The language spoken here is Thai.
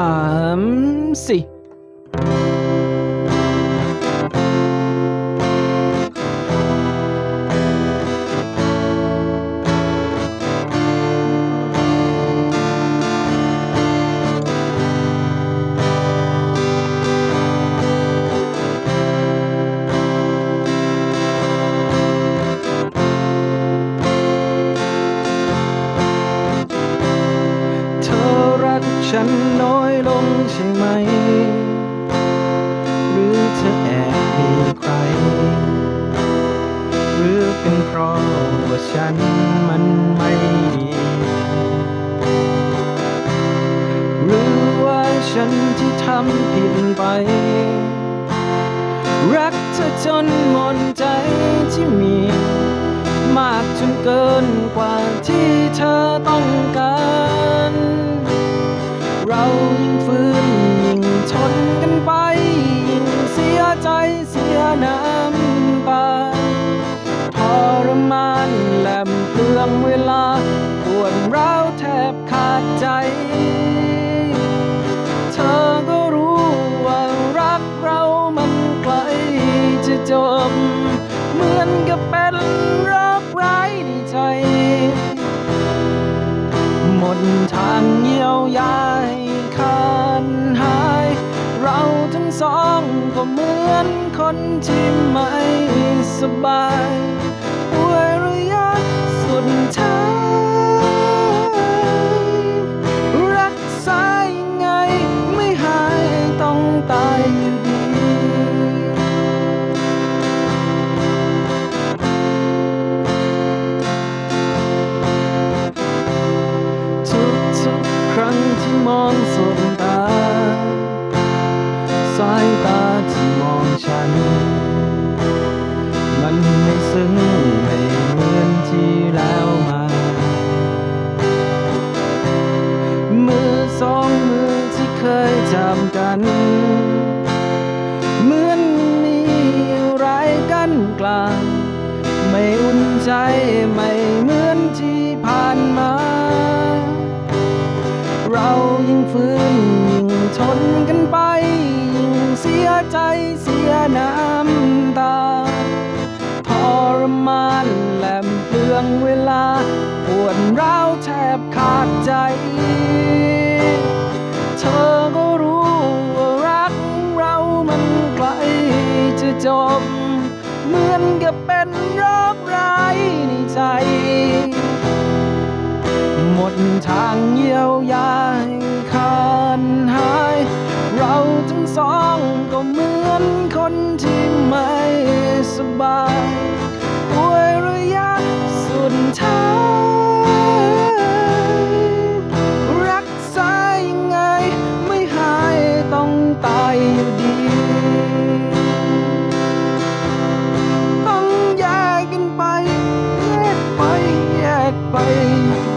าม นน้อยลงใช่ไหม หรือเธอแอบมีใคร หรือเป็นเพราะว่าฉันมันไม่ดีหรือว่าฉันที่ทำผิดไป รักเธอจนหมดใจที่มี มากจนเกินกว่าที่เธอต้องการ จบเหมือนกับเป็นโรคร้ายในใจ หมดทางเยียวยาให้ขาดหาย เราทั้งสองก็เหมือนคนที่ไม่สบาย จับกัน เหมือนมีอะไรกันกลาง ไม่อุ่นใจไม่เหมือนที่ผ่านมา เรายิ่งฟื้นยิ่งชนกันไป ยิ่งเสียใจเสียน้ำตาทรมานแหละเปลืองเวลา ปวดร้าวแทบขาดใจ เหมือนกับเป็นโรคร้ายในใจ หมดทางเยียวยาให้ขาดหาย เราทั้งสองก็เหมือน me.